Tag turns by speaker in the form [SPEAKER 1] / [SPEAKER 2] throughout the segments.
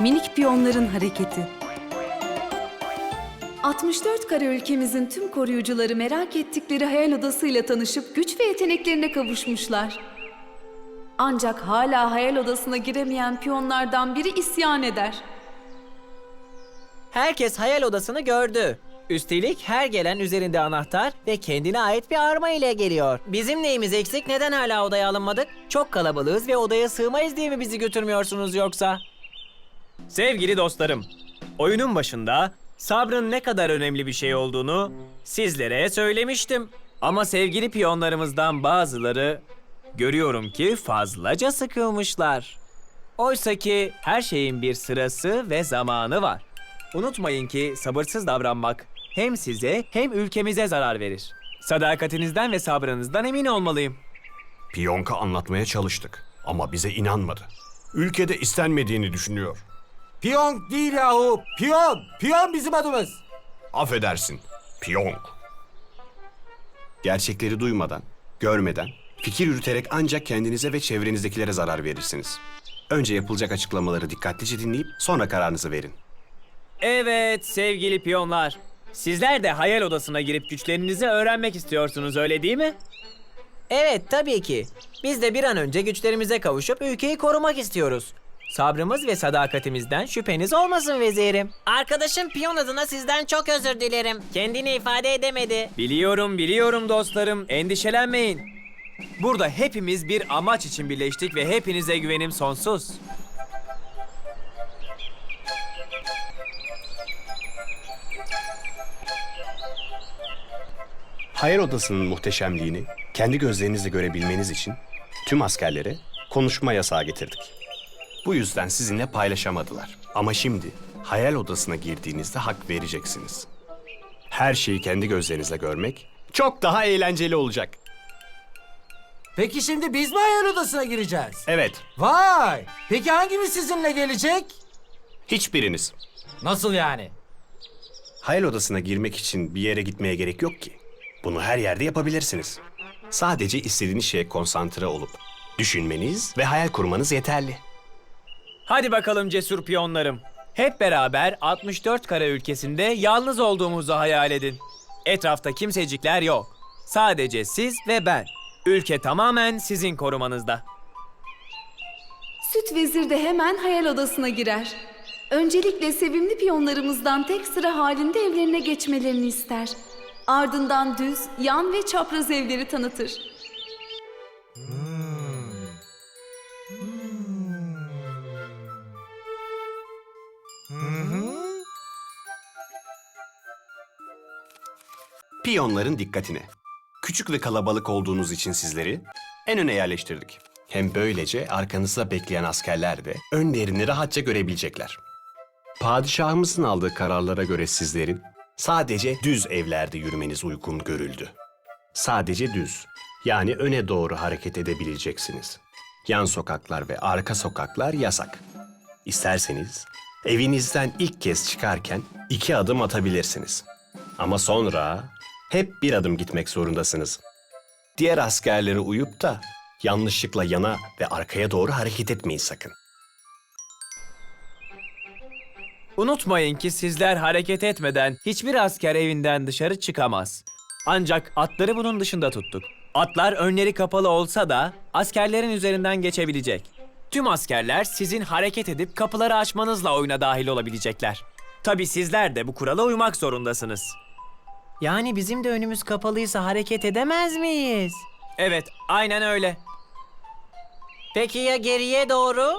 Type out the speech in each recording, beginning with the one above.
[SPEAKER 1] Minik piyonların hareketi. 64 kare ülkemizin tüm koruyucuları merak ettikleri hayal odasıyla tanışıp güç ve yeteneklerine kavuşmuşlar. Ancak hala hayal odasına giremeyen piyonlardan biri isyan eder.
[SPEAKER 2] Herkes hayal odasını gördü. Üstelik her gelen üzerinde anahtar ve kendine ait bir arma ile geliyor. Bizim neyimiz eksik? Neden hala odaya alınmadık? Çok kalabalığız ve odaya sığmayız diye mi bizi götürmüyorsunuz yoksa?
[SPEAKER 3] Sevgili dostlarım, oyunun başında sabrın ne kadar önemli bir şey olduğunu sizlere söylemiştim. Ama sevgili piyonlarımızdan bazıları görüyorum ki fazlaca sıkılmışlar. Oysa ki her şeyin bir sırası ve zamanı var. Unutmayın ki sabırsız davranmak hem size hem ülkemize zarar verir. Sadakatinizden ve sabrınızdan emin olmalıyım.
[SPEAKER 4] Piyonka anlatmaya çalıştık ama bize inanmadı. Ülkede istenmediğini düşünüyor.
[SPEAKER 5] Piyonk değil yahu. Piyon. Piyon bizim adımız.
[SPEAKER 4] Affedersin, piyonk. Gerçekleri duymadan, görmeden, fikir yürüterek ancak kendinize ve çevrenizdekilere zarar verirsiniz. Önce yapılacak açıklamaları dikkatlice dinleyip sonra kararınızı verin.
[SPEAKER 3] Evet sevgili piyonlar. Sizler de hayal odasına girip güçlerinizi öğrenmek istiyorsunuz öyle değil mi?
[SPEAKER 2] Evet tabii ki. Biz de bir an önce güçlerimize kavuşup ülkeyi korumak istiyoruz. Sabrımız ve sadakatimizden şüpheniz olmasın vezirim. Arkadaşım piyon adına sizden çok özür dilerim. Kendini ifade edemedi.
[SPEAKER 3] Biliyorum biliyorum dostlarım endişelenmeyin. Burada hepimiz bir amaç için birleştik ve hepinize güvenim sonsuz.
[SPEAKER 4] Hayal odasının muhteşemliğini kendi gözlerinizle görebilmeniz için tüm askerlere konuşma yasağı getirdik. Bu yüzden sizinle paylaşamadılar. Ama şimdi hayal odasına girdiğinizde hak vereceksiniz. Her şeyi kendi gözlerinizle görmek çok daha eğlenceli olacak.
[SPEAKER 5] Peki şimdi biz mi hayal odasına gireceğiz?
[SPEAKER 4] Evet,
[SPEAKER 5] Vay. Peki hangimiz sizinle gelecek?
[SPEAKER 4] hiçbiriniz.
[SPEAKER 5] Nasıl yani?
[SPEAKER 4] Hayal odasına girmek için bir yere gitmeye gerek yok ki. Bunu her yerde yapabilirsiniz. Sadece istediğiniz şeye konsantre olup düşünmeniz ve hayal kurmanız yeterli.
[SPEAKER 3] Hadi bakalım cesur piyonlarım. Hep beraber 64 kare ülkesinde yalnız olduğumuzu hayal edin. Etrafta kimsecikler yok. Sadece siz ve ben. Ülke tamamen sizin korumanızda.
[SPEAKER 1] Süt vezir de hemen hayal odasına girer. Öncelikle sevimli piyonlarımızdan tek sıra halinde evlerine geçmelerini ister. Ardından düz, yan ve çapraz evleri tanıtır.
[SPEAKER 4] Piyonların dikkatine. Küçük ve kalabalık olduğunuz için sizleri en öne yerleştirdik. Hem böylece arkanızda bekleyen askerler de önlerini rahatça görebilecekler. Padişahımızın aldığı kararlara göre sizlerin sadece düz evlerde yürümeniz uygun görüldü. Sadece düz, yani öne doğru hareket edebileceksiniz. Yan sokaklar ve arka sokaklar yasak. İsterseniz evinizden ilk kez çıkarken iki adım atabilirsiniz. Ama sonra hep bir adım gitmek zorundasınız. Diğer askerlere uyup da yanlışlıkla yana ve arkaya doğru hareket etmeyin sakın.
[SPEAKER 3] Unutmayın ki sizler hareket etmeden hiçbir asker evinden dışarı çıkamaz. Ancak atları bunun dışında tuttuk. Atlar önleri kapalı olsa da askerlerin üzerinden geçebilecek. Tüm askerler sizin hareket edip kapıları açmanızla oyuna dahil olabilecekler. Tabi sizler de bu kurala uymak zorundasınız.
[SPEAKER 2] Yani bizim de önümüz kapalıysa hareket edemez miyiz?
[SPEAKER 3] Evet, aynen öyle.
[SPEAKER 2] Peki ya geriye doğru?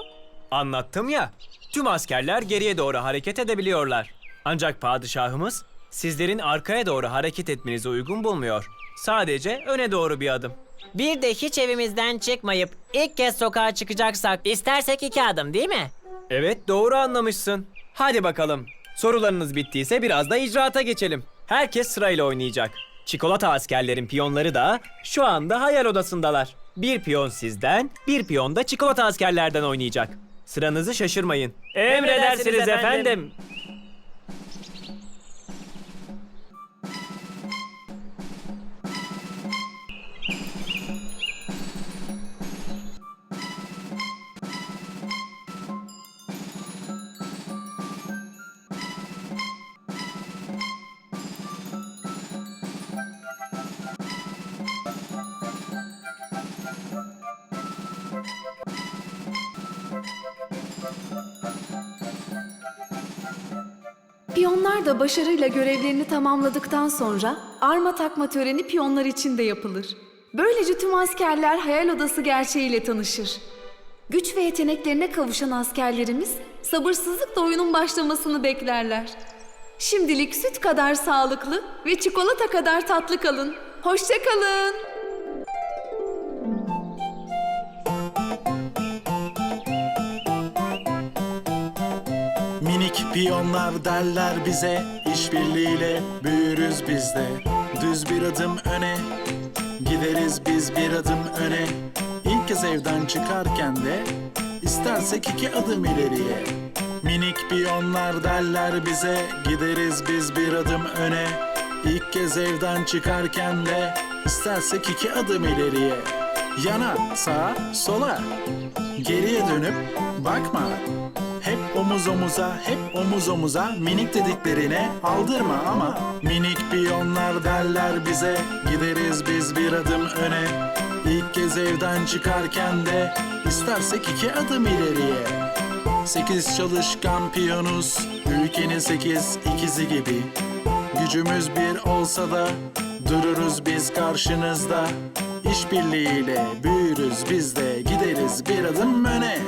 [SPEAKER 3] Anlattım ya. Tüm askerler geriye doğru hareket edebiliyorlar. Ancak padişahımız sizlerin arkaya doğru hareket etmenizi uygun bulmuyor. Sadece öne doğru bir adım.
[SPEAKER 2] Bir de hiç evimizden çıkmayıp ilk kez sokağa çıkacaksak istersek iki adım değil mi?
[SPEAKER 3] Evet doğru anlamışsın. Hadi bakalım. Sorularınız bittiyse biraz da icraata geçelim. Herkes sırayla oynayacak. Çikolata askerlerin piyonları da şu anda hayal odasındalar. Bir piyon sizden, bir piyon da çikolata askerlerden oynayacak. Sıranızı şaşırmayın. Emredersiniz efendim.
[SPEAKER 1] Piyonlar da başarıyla görevlerini tamamladıktan sonra arma takma töreni piyonlar için de yapılır. Böylece tüm askerler hayal odası gerçeğiyle tanışır. Güç ve yeteneklerine kavuşan askerlerimiz sabırsızlıkla oyunun başlamasını beklerler. Şimdilik süt kadar sağlıklı ve çikolata kadar tatlı kalın. Hoşça kalın.
[SPEAKER 6] Minik piyonlar derler bize. İşbirliğiyle büyürüz biz de. Düz bir adım öne Gideriz biz bir adım öne. İlk kez evden çıkarken de istersek iki adım ileriye. Minik piyonlar derler bize. Gideriz biz bir adım öne. İlk kez evden çıkarken de istersek iki adım ileriye. Yana, sağa, sola. Geriye dönüp bakma omuz omuza, hep omuz omuza. Minik dediklerine aldırma ama. Minik piyonlar derler bize Gideriz biz bir adım öne. İlk kez evden çıkarken de istersek iki adım ileriye. Sekiz çalışkan piyonuz Ülkenin sekiz ikizi gibi. Gücümüz bir olsa da Dururuz biz karşınızda. İşbirliğiyle büyürüz biz de Gideriz bir adım öne